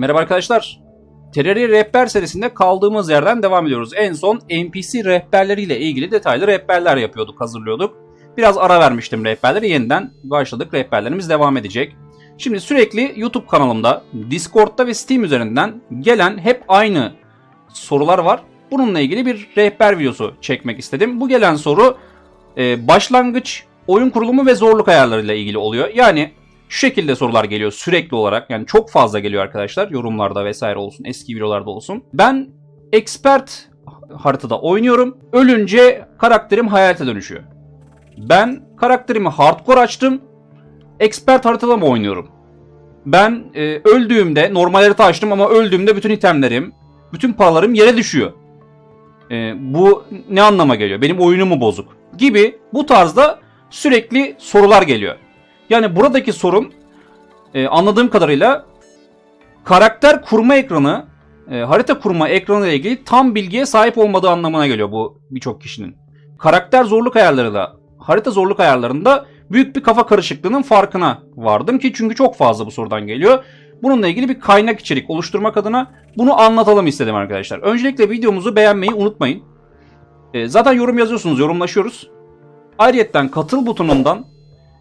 Merhaba arkadaşlar. Terraria Rehber serisinde kaldığımız yerden devam ediyoruz. En son NPC rehberleriyle ilgili detaylı rehberler yapıyorduk, hazırlıyorduk. Biraz ara vermiştim rehberleri. Yeniden başladık. Rehberlerimiz devam edecek. Şimdi sürekli YouTube kanalımda, Discord'da ve Steam üzerinden gelen hep aynı sorular var. Bununla ilgili bir rehber videosu çekmek istedim. Bu gelen soru e, başlangıç, oyun kurulumu ve zorluk ayarlarıyla ilgili oluyor. Yani şu şekilde sorular geliyor sürekli olarak. Yani çok fazla geliyor arkadaşlar. Yorumlarda vesaire olsun, eski videolarda olsun. Ben expert haritada oynuyorum. Ölünce karakterim hayalete dönüşüyor. Ben karakterimi hardcore açtım. Expert haritada mı oynuyorum? Ben e, öldüğümde normal harita açtım ama öldüğümde bütün itemlerim, bütün paralarım yere düşüyor. E, bu ne anlama geliyor? Benim oyunum mu bozuk? Gibi bu tarzda sürekli sorular geliyor. Yani buradaki sorun e, anladığım kadarıyla karakter kurma ekranı, e, harita kurma ekranı ile ilgili tam bilgiye sahip olmadığı anlamına geliyor bu birçok kişinin. Karakter zorluk ayarlarıyla harita zorluk ayarlarında büyük bir kafa karışıklığının farkına vardım ki çünkü çok fazla bu sorudan geliyor. Bununla ilgili bir kaynak içerik oluşturmak adına bunu anlatalım istedim arkadaşlar. Öncelikle videomuzu beğenmeyi unutmayın. E, zaten yorum yazıyorsunuz, yorumlaşıyoruz. Ayrıyeten katıl butonundan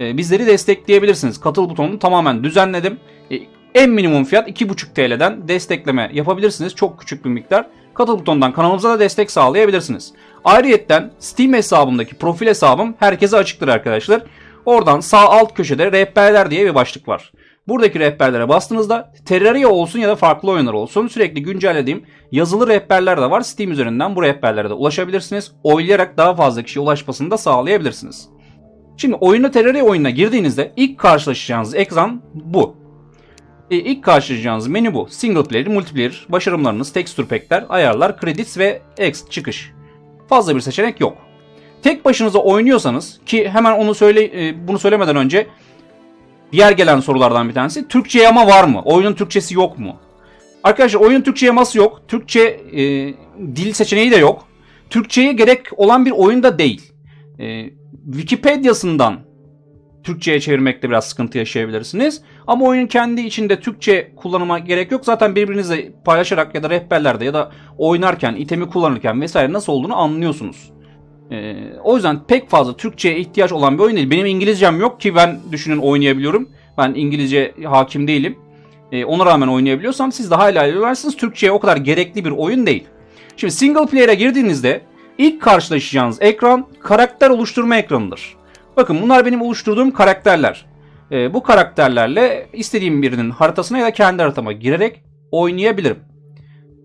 e, bizleri destekleyebilirsiniz. Katıl butonunu tamamen düzenledim. E, en minimum fiyat 2,5 TL'den destekleme yapabilirsiniz. Çok küçük bir miktar. Katıl butonundan kanalımıza da destek sağlayabilirsiniz. Ayrıyeten Steam hesabımdaki profil hesabım herkese açıktır arkadaşlar. Oradan sağ alt köşede rehberler diye bir başlık var. Buradaki rehberlere bastığınızda Terraria olsun ya da farklı oyunlar olsun sürekli güncellediğim yazılı rehberler de var. Steam üzerinden bu rehberlere de ulaşabilirsiniz. Oylayarak daha fazla kişiye ulaşmasını da sağlayabilirsiniz. Şimdi oyuna Terraria oyununa girdiğinizde ilk karşılaşacağınız ekran bu. E, ilk karşılaşacağınız menü bu. Single player, multiplayer, başarımlarınız, texture pack'ler, ayarlar, credits ve X çıkış. Fazla bir seçenek yok. Tek başınıza oynuyorsanız ki hemen onu söyle e, bunu söylemeden önce diğer gelen sorulardan bir tanesi Türkçe yama var mı? Oyunun Türkçesi yok mu? Arkadaşlar oyunun Türkçe yaması yok. Türkçe e, dil seçeneği de yok. Türkçeye gerek olan bir oyun da değil. E, Wikipedia'sından Türkçe'ye çevirmekte biraz sıkıntı yaşayabilirsiniz. Ama oyunun kendi içinde Türkçe kullanıma gerek yok. Zaten birbirinizle paylaşarak ya da rehberlerde ya da oynarken, itemi kullanırken vesaire nasıl olduğunu anlıyorsunuz. Ee, o yüzden pek fazla Türkçe'ye ihtiyaç olan bir oyun değil. Benim İngilizcem yok ki ben düşünün oynayabiliyorum. Ben İngilizce hakim değilim. Ee, ona rağmen oynayabiliyorsam siz de hala ilerlersiniz. Türkçe'ye o kadar gerekli bir oyun değil. Şimdi single player'e girdiğinizde ilk karşılaşacağınız ekran karakter oluşturma ekranıdır. Bakın bunlar benim oluşturduğum karakterler. Ee, bu karakterlerle istediğim birinin haritasına ya da kendi haritama girerek oynayabilirim.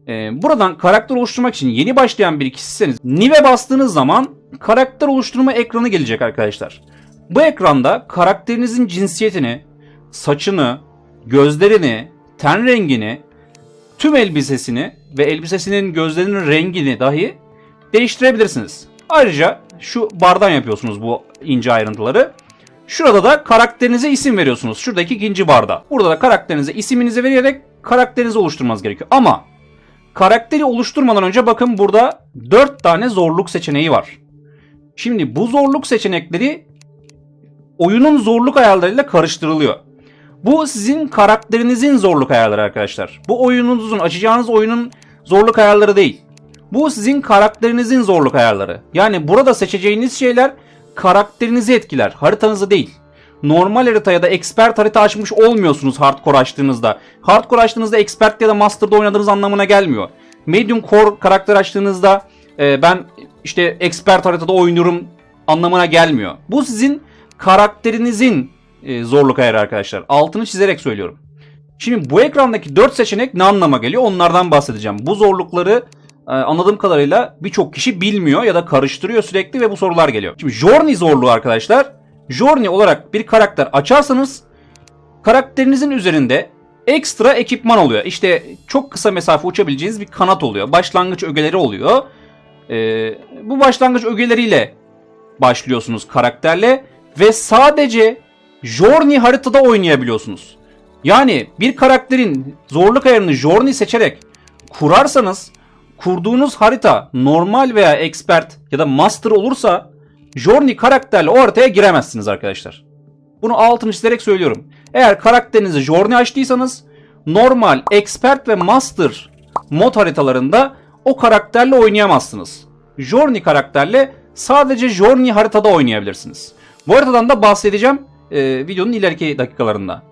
Ee, buradan karakter oluşturmak için yeni başlayan bir kişisiniz. Nive bastığınız zaman karakter oluşturma ekranı gelecek arkadaşlar. Bu ekranda karakterinizin cinsiyetini, saçını, gözlerini, ten rengini, tüm elbisesini ve elbisesinin gözlerinin rengini dahi değiştirebilirsiniz. Ayrıca şu bardan yapıyorsunuz bu ince ayrıntıları. Şurada da karakterinize isim veriyorsunuz. Şuradaki ikinci barda. Burada da karakterinize isiminizi vererek karakterinizi oluşturmanız gerekiyor. Ama karakteri oluşturmadan önce bakın burada 4 tane zorluk seçeneği var. Şimdi bu zorluk seçenekleri oyunun zorluk ayarlarıyla karıştırılıyor. Bu sizin karakterinizin zorluk ayarları arkadaşlar. Bu oyununuzun açacağınız oyunun zorluk ayarları değil. Bu sizin karakterinizin zorluk ayarları. Yani burada seçeceğiniz şeyler karakterinizi etkiler, haritanızı değil. Normal harita ya da expert harita açmış olmuyorsunuz hardcore açtığınızda. Hardcore açtığınızda expert ya da master'da oynadığınız anlamına gelmiyor. Medium core karakter açtığınızda e, ben işte expert haritada oynuyorum anlamına gelmiyor. Bu sizin karakterinizin e, zorluk ayarı arkadaşlar. Altını çizerek söylüyorum. Şimdi bu ekrandaki 4 seçenek ne anlama geliyor onlardan bahsedeceğim. Bu zorlukları anladığım kadarıyla birçok kişi bilmiyor ya da karıştırıyor sürekli ve bu sorular geliyor. Şimdi Journey zorluğu arkadaşlar. Journey olarak bir karakter açarsanız karakterinizin üzerinde ekstra ekipman oluyor. İşte çok kısa mesafe uçabileceğiniz bir kanat oluyor. Başlangıç ögeleri oluyor. Ee, bu başlangıç ögeleriyle başlıyorsunuz karakterle ve sadece Journey haritada oynayabiliyorsunuz. Yani bir karakterin zorluk ayarını Journey seçerek kurarsanız kurduğunuz harita normal veya expert ya da master olursa Journey karakterle o haritaya giremezsiniz arkadaşlar. Bunu altını çizerek söylüyorum. Eğer karakterinizi Journey açtıysanız normal, expert ve master mod haritalarında o karakterle oynayamazsınız. Journey karakterle sadece Journey haritada oynayabilirsiniz. Bu haritadan da bahsedeceğim e, videonun ileriki dakikalarında.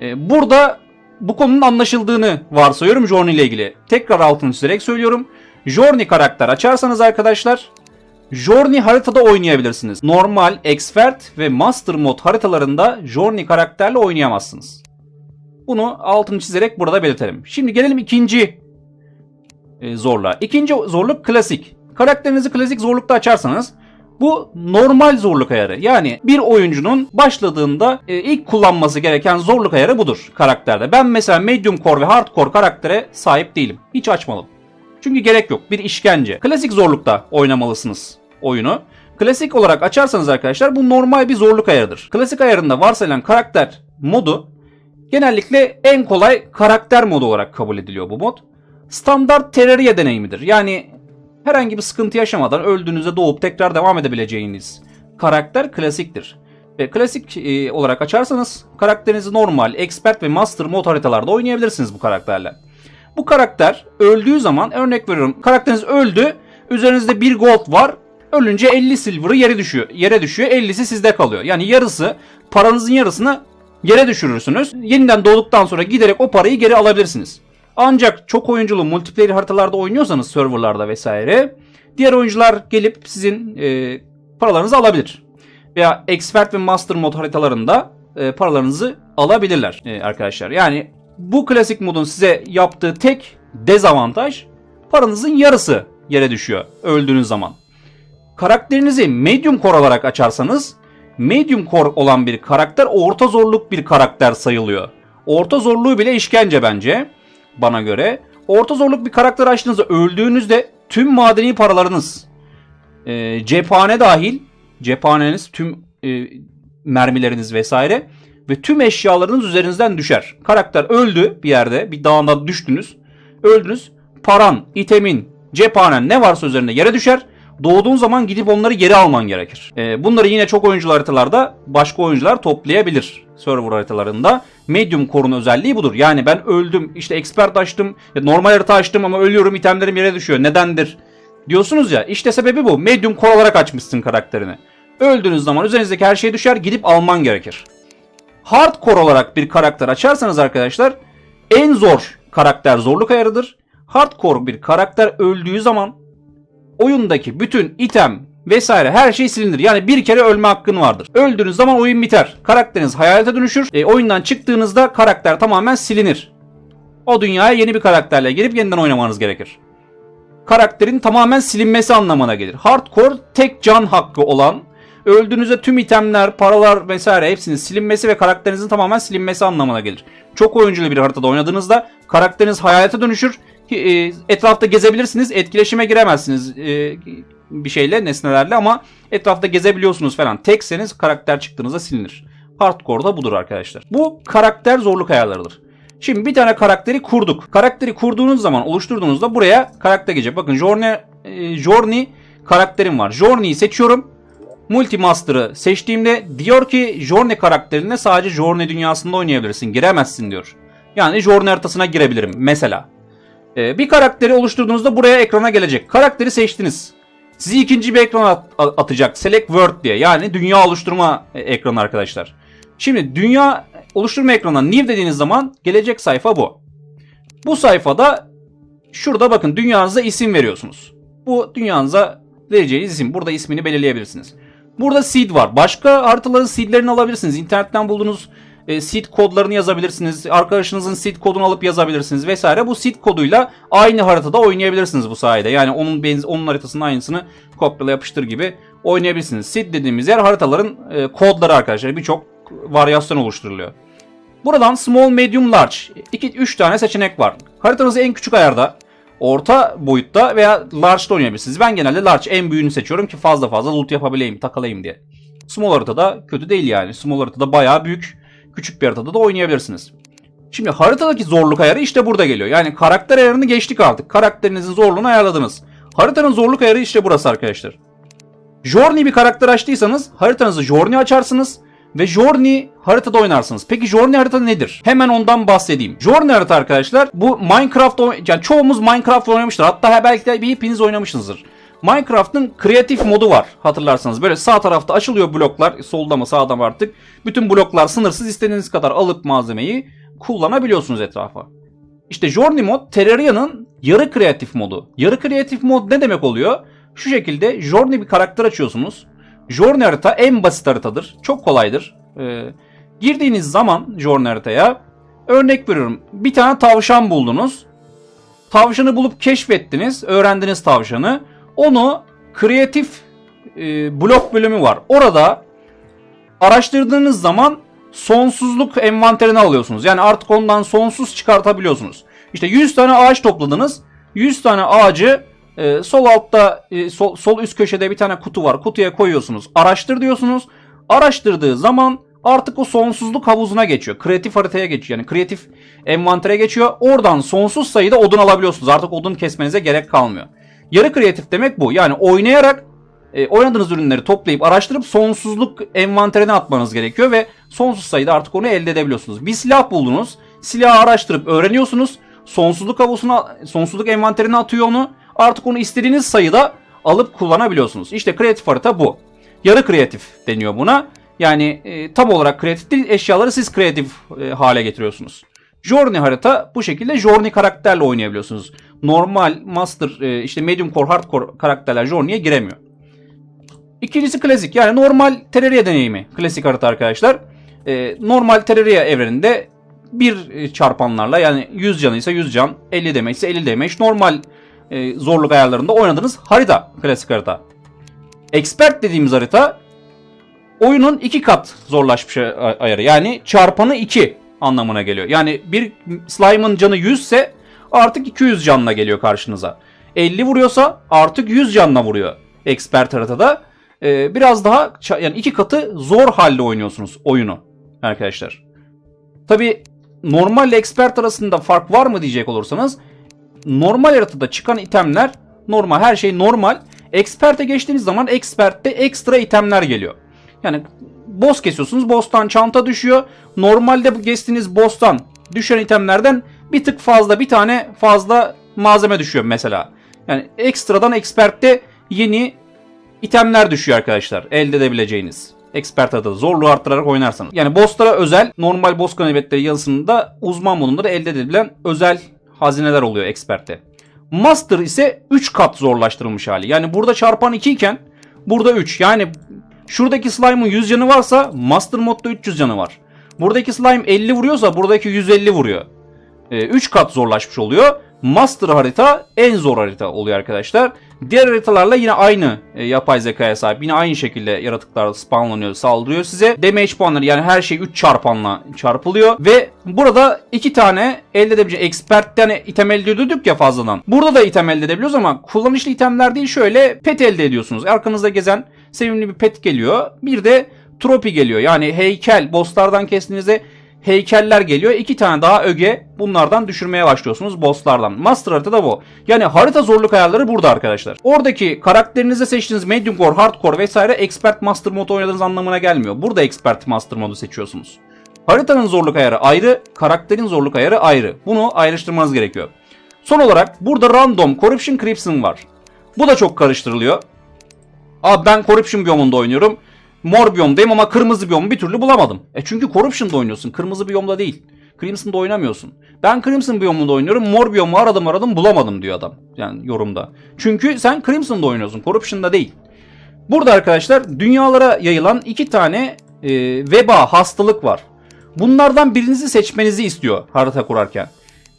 E, burada bu konunun anlaşıldığını varsayıyorum Journey ile ilgili. Tekrar altını çizerek söylüyorum. Journey karakter açarsanız arkadaşlar Journey haritada oynayabilirsiniz. Normal, expert ve master mod haritalarında Journey karakterle oynayamazsınız. Bunu altını çizerek burada belirtelim. Şimdi gelelim ikinci e, zorluğa. İkinci zorluk klasik. Karakterinizi klasik zorlukta açarsanız bu normal zorluk ayarı. Yani bir oyuncunun başladığında e, ilk kullanması gereken zorluk ayarı budur karakterde. Ben mesela medium core ve hardcore karaktere sahip değilim. Hiç açmadım. Çünkü gerek yok. Bir işkence. Klasik zorlukta oynamalısınız oyunu. Klasik olarak açarsanız arkadaşlar bu normal bir zorluk ayarıdır. Klasik ayarında varsayılan karakter modu genellikle en kolay karakter modu olarak kabul ediliyor bu mod. Standart Terraria deneyimidir. Yani herhangi bir sıkıntı yaşamadan öldüğünüzde doğup tekrar devam edebileceğiniz karakter klasiktir. Ve klasik e, olarak açarsanız karakterinizi normal, expert ve master mod haritalarda oynayabilirsiniz bu karakterle. Bu karakter öldüğü zaman örnek veriyorum karakteriniz öldü üzerinizde bir gold var ölünce 50 silver'ı yere düşüyor. Yere düşüyor 50'si sizde kalıyor. Yani yarısı paranızın yarısını yere düşürürsünüz. Yeniden doğduktan sonra giderek o parayı geri alabilirsiniz. Ancak çok oyunculu multiplayer haritalarda oynuyorsanız serverlarda vesaire diğer oyuncular gelip sizin e, paralarınızı alabilir. Veya expert ve master mod haritalarında e, paralarınızı alabilirler e, arkadaşlar. Yani bu klasik modun size yaptığı tek dezavantaj paranızın yarısı yere düşüyor öldüğünüz zaman. Karakterinizi medium core olarak açarsanız medium core olan bir karakter orta zorluk bir karakter sayılıyor. Orta zorluğu bile işkence bence bana göre. Orta zorluk bir karakter açtığınızda öldüğünüzde tüm madeni paralarınız e, cephane dahil cephaneniz tüm e, mermileriniz vesaire ve tüm eşyalarınız üzerinizden düşer. Karakter öldü bir yerde bir dağdan düştünüz öldünüz paran, itemin, cephanen ne varsa üzerinde yere düşer. Doğduğun zaman gidip onları geri alman gerekir. E, bunları yine çok oyunculu haritalarda başka oyuncular toplayabilir. Server haritalarında. Medium Core'un özelliği budur. Yani ben öldüm, işte expert açtım, normal harita açtım ama ölüyorum, itemlerim yere düşüyor. Nedendir? Diyorsunuz ya, işte sebebi bu. Medium Core olarak açmışsın karakterini. Öldüğünüz zaman üzerinizdeki her şey düşer, gidip alman gerekir. Hardcore olarak bir karakter açarsanız arkadaşlar, en zor karakter zorluk ayarıdır. Hardcore bir karakter öldüğü zaman oyundaki bütün item vesaire her şey silinir. Yani bir kere ölme hakkın vardır. Öldüğünüz zaman oyun biter. Karakteriniz hayalete dönüşür. E, oyundan çıktığınızda karakter tamamen silinir. O dünyaya yeni bir karakterle girip yeniden oynamanız gerekir. Karakterin tamamen silinmesi anlamına gelir. Hardcore tek can hakkı olan öldüğünüzde tüm itemler, paralar vesaire hepsinin silinmesi ve karakterinizin tamamen silinmesi anlamına gelir. Çok oyunculu bir haritada oynadığınızda karakteriniz hayalete dönüşür. E, etrafta gezebilirsiniz, etkileşime giremezsiniz e, bir şeyle, nesnelerle ama etrafta gezebiliyorsunuz falan. Tekseniz karakter çıktığınızda silinir. Hardcore'da budur arkadaşlar. Bu karakter zorluk ayarlarıdır. Şimdi bir tane karakteri kurduk. Karakteri kurduğunuz zaman oluşturduğunuzda buraya karakter gelecek. Bakın Journey, e, Journey karakterim var. Journey'i seçiyorum. Multimaster'ı seçtiğimde diyor ki Journey karakterinde sadece Journey dünyasında oynayabilirsin. Giremezsin diyor. Yani Journey haritasına girebilirim mesela. Ee, bir karakteri oluşturduğunuzda buraya ekrana gelecek. Karakteri seçtiniz. Sizi ikinci bir ekrana at- atacak. Select World diye. Yani dünya oluşturma e, ekranı arkadaşlar. Şimdi dünya oluşturma ekranına new dediğiniz zaman gelecek sayfa bu. Bu sayfada şurada bakın dünyanıza isim veriyorsunuz. Bu dünyanıza vereceğiniz isim. Burada ismini belirleyebilirsiniz. Burada seed var. Başka haritaların seedlerini alabilirsiniz. İnternetten bulduğunuz e, seed kodlarını yazabilirsiniz. Arkadaşınızın seed kodunu alıp yazabilirsiniz vesaire. Bu seed koduyla aynı haritada oynayabilirsiniz bu sayede. Yani onun benz onun haritasının aynısını kopyala yapıştır gibi oynayabilirsiniz. Seed dediğimiz yer haritaların e, kodları arkadaşlar. Birçok varyasyon oluşturuluyor. Buradan small, medium, large 2 3 tane seçenek var. Haritanızı en küçük ayarda, orta boyutta veya large'da oynayabilirsiniz. Ben genelde large en büyüğünü seçiyorum ki fazla fazla loot yapabileyim, takılayım diye. Small haritada kötü değil yani. Small haritada bayağı büyük. Küçük bir haritada da oynayabilirsiniz. Şimdi haritadaki zorluk ayarı işte burada geliyor. Yani karakter ayarını geçtik artık. Karakterinizin zorluğunu ayarladınız. Haritanın zorluk ayarı işte burası arkadaşlar. Journey bir karakter açtıysanız haritanızı Journey açarsınız ve Journey haritada oynarsınız. Peki Journey harita nedir? Hemen ondan bahsedeyim. Journey harita arkadaşlar bu Minecraft yani çoğumuz Minecraft oynamıştır. Hatta belki de bir hepiniz oynamışsınızdır. Minecraft'ın kreatif modu var hatırlarsanız. Böyle sağ tarafta açılıyor bloklar. Solda mı sağda mı artık. Bütün bloklar sınırsız istediğiniz kadar alıp malzemeyi kullanabiliyorsunuz etrafa. İşte Journey mod Terraria'nın yarı kreatif modu. Yarı kreatif mod ne demek oluyor? Şu şekilde Journey bir karakter açıyorsunuz. Journey harita en basit haritadır. Çok kolaydır. Ee, girdiğiniz zaman Journey haritaya örnek veriyorum. Bir tane tavşan buldunuz. Tavşanı bulup keşfettiniz. Öğrendiniz tavşanı. Onu kreatif e, blok bölümü var. Orada araştırdığınız zaman sonsuzluk envanterini alıyorsunuz. Yani artık ondan sonsuz çıkartabiliyorsunuz. İşte 100 tane ağaç topladınız. 100 tane ağacı e, sol altta e, sol, sol üst köşede bir tane kutu var. Kutuya koyuyorsunuz. Araştır diyorsunuz. Araştırdığı zaman artık o sonsuzluk havuzuna geçiyor. Kreatif haritaya geçiyor. Yani kreatif envantere geçiyor. Oradan sonsuz sayıda odun alabiliyorsunuz. Artık odun kesmenize gerek kalmıyor. Yarı kreatif demek bu. Yani oynayarak e, oynadığınız ürünleri toplayıp araştırıp sonsuzluk envanterine atmanız gerekiyor ve sonsuz sayıda artık onu elde edebiliyorsunuz. Bir silah buldunuz. Silahı araştırıp öğreniyorsunuz. Sonsuzluk havuzuna, sonsuzluk envanterine atıyor onu. Artık onu istediğiniz sayıda alıp kullanabiliyorsunuz. İşte kreatif harita bu. Yarı kreatif deniyor buna. Yani e, tam olarak kreatif değil, eşyaları siz kreatif e, hale getiriyorsunuz. Journey harita bu şekilde Journey karakterle oynayabiliyorsunuz. Normal, Master, e, işte Medium Core, Hardcore karakterler Journey'e giremiyor. İkincisi klasik yani normal Terraria deneyimi. Klasik harita arkadaşlar. Ee, normal Terraria evreninde bir e, çarpanlarla yani 100 canıysa 100 can, 50 demekse 50 demek normal e, zorluk ayarlarında oynadığınız harita. Klasik harita. Expert dediğimiz harita oyunun iki kat zorlaşmış ay- ayarı. Yani çarpanı 2 anlamına geliyor. Yani bir slime'ın canı 100 ise artık 200 canla geliyor karşınıza. 50 vuruyorsa artık 100 canla vuruyor. Expert haritada. Ee, biraz daha yani iki katı zor halde oynuyorsunuz oyunu arkadaşlar. Tabi normal expert arasında fark var mı diyecek olursanız normal haritada çıkan itemler normal her şey normal. Expert'e geçtiğiniz zaman expert'te ekstra itemler geliyor. Yani boss kesiyorsunuz. Boss'tan çanta düşüyor. Normalde geçtiğiniz boss'tan düşen itemlerden bir tık fazla bir tane fazla malzeme düşüyor mesela. Yani ekstradan expert'te yeni itemler düşüyor arkadaşlar. Elde edebileceğiniz. Expert adı zorluğu arttırarak oynarsanız. Yani bosslara özel normal boss ganimetleri yanısında uzman modunda da elde edilebilen özel hazineler oluyor Expert'te. Master ise 3 kat zorlaştırılmış hali. Yani burada çarpan 2 iken burada 3. Yani şuradaki slime'ın 100 canı varsa Master modda 300 canı var. Buradaki slime 50 vuruyorsa buradaki 150 vuruyor. 3 kat zorlaşmış oluyor. Master harita en zor harita oluyor arkadaşlar. Diğer haritalarla yine aynı e, yapay zekaya sahip. Yine aynı şekilde yaratıklar spawnlanıyor, saldırıyor size. Damage puanları yani her şey 3 çarpanla çarpılıyor. Ve burada 2 tane elde edebileceği expert'ten item elde ediyorduk ya fazladan. Burada da item elde edebiliyoruz ama kullanışlı itemler değil şöyle pet elde ediyorsunuz. Arkanızda gezen sevimli bir pet geliyor. Bir de tropi geliyor. Yani heykel bosslardan kestiğinizde heykeller geliyor. İki tane daha öge bunlardan düşürmeye başlıyorsunuz bosslardan. Master harita da bu. Yani harita zorluk ayarları burada arkadaşlar. Oradaki karakterinizde seçtiğiniz medium core, hardcore vesaire expert master modu oynadığınız anlamına gelmiyor. Burada expert master modu seçiyorsunuz. Haritanın zorluk ayarı ayrı, karakterin zorluk ayarı ayrı. Bunu ayrıştırmanız gerekiyor. Son olarak burada random corruption crimson var. Bu da çok karıştırılıyor. Abi ben corruption biyomunda oynuyorum. Mor biyomdayım ama kırmızı biyomu bir türlü bulamadım. E çünkü Corruption'da oynuyorsun. Kırmızı biyomda değil. Crimson'da oynamıyorsun. Ben Crimson biyomunda oynuyorum. Mor biyomu aradım aradım bulamadım diyor adam. Yani yorumda. Çünkü sen Crimson'da oynuyorsun. Corruption'da değil. Burada arkadaşlar dünyalara yayılan iki tane e, veba hastalık var. Bunlardan birinizi seçmenizi istiyor harita kurarken.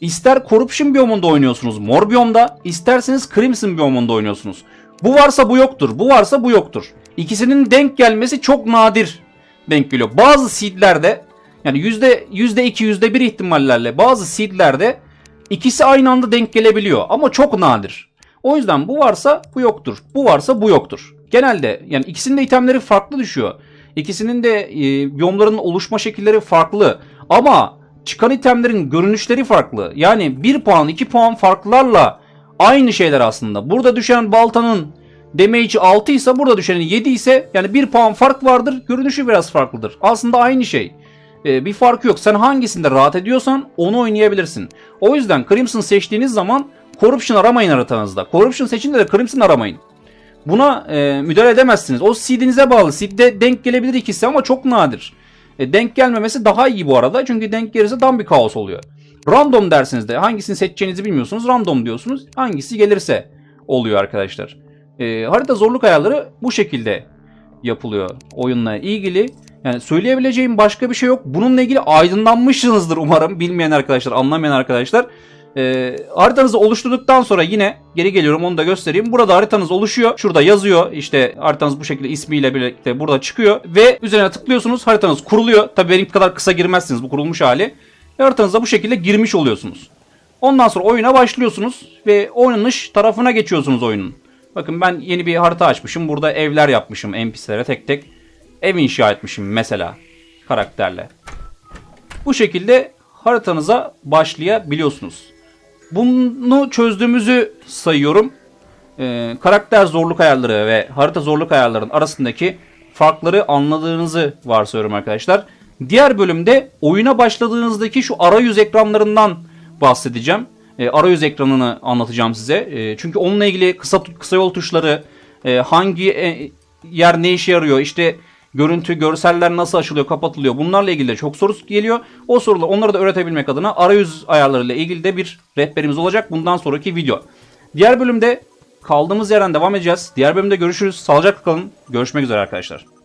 İster Corruption biyomunda oynuyorsunuz mor biyomda, isterseniz Crimson biyomunda oynuyorsunuz. Bu varsa bu yoktur, bu varsa bu yoktur. İkisinin denk gelmesi çok nadir denk geliyor. Bazı seedlerde yani yüzde yüzde iki yüzde bir ihtimallerle bazı seedlerde ikisi aynı anda denk gelebiliyor ama çok nadir. O yüzden bu varsa bu yoktur. Bu varsa bu yoktur. Genelde yani ikisinin de itemleri farklı düşüyor. İkisinin de e, biyomların oluşma şekilleri farklı. Ama çıkan itemlerin görünüşleri farklı. Yani 1 puan 2 puan farklarla aynı şeyler aslında. Burada düşen baltanın Damage'i 6 ise burada düşenin 7 ise yani 1 puan fark vardır. Görünüşü biraz farklıdır. Aslında aynı şey. Ee, bir farkı yok. Sen hangisinde rahat ediyorsan onu oynayabilirsin. O yüzden Crimson seçtiğiniz zaman Corruption aramayın haritanızda. Corruption seçince de Crimson aramayın. Buna e, müdahale edemezsiniz. O seed'inize bağlı. Seed'de denk gelebilir ikisi ama çok nadir. E, denk gelmemesi daha iyi bu arada. Çünkü denk gelirse tam bir kaos oluyor. Random dersiniz de hangisini seçeceğinizi bilmiyorsunuz. Random diyorsunuz. Hangisi gelirse oluyor arkadaşlar. E, harita zorluk ayarları bu şekilde yapılıyor oyunla ilgili. Yani söyleyebileceğim başka bir şey yok. Bununla ilgili aydınlanmışsınızdır umarım. Bilmeyen arkadaşlar, anlamayan arkadaşlar. Ee, haritanızı oluşturduktan sonra yine geri geliyorum onu da göstereyim. Burada haritanız oluşuyor. Şurada yazıyor. İşte haritanız bu şekilde ismiyle birlikte burada çıkıyor. Ve üzerine tıklıyorsunuz. Haritanız kuruluyor. Tabii benim kadar kısa girmezsiniz bu kurulmuş hali. Haritanıza bu şekilde girmiş oluyorsunuz. Ondan sonra oyuna başlıyorsunuz ve oynanış tarafına geçiyorsunuz oyunun. Bakın ben yeni bir harita açmışım. Burada evler yapmışım NPC'lere tek tek. Ev inşa etmişim mesela karakterle. Bu şekilde haritanıza başlayabiliyorsunuz. Bunu çözdüğümüzü sayıyorum. Ee, karakter zorluk ayarları ve harita zorluk ayarlarının arasındaki farkları anladığınızı varsayıyorum arkadaşlar. Diğer bölümde oyuna başladığınızdaki şu arayüz ekranlarından bahsedeceğim. Ee, arayüz ekranını anlatacağım size. Ee, çünkü onunla ilgili kısa kısa yol tuşları, e, hangi e, yer ne işe yarıyor, işte görüntü, görseller nasıl açılıyor, kapatılıyor. Bunlarla ilgili de çok soru geliyor. O soruları onları da öğretebilmek adına arayüz ayarlarıyla ilgili de bir rehberimiz olacak bundan sonraki video. Diğer bölümde kaldığımız yerden devam edeceğiz. Diğer bölümde görüşürüz. Sağlıcakla kalın. Görüşmek üzere arkadaşlar.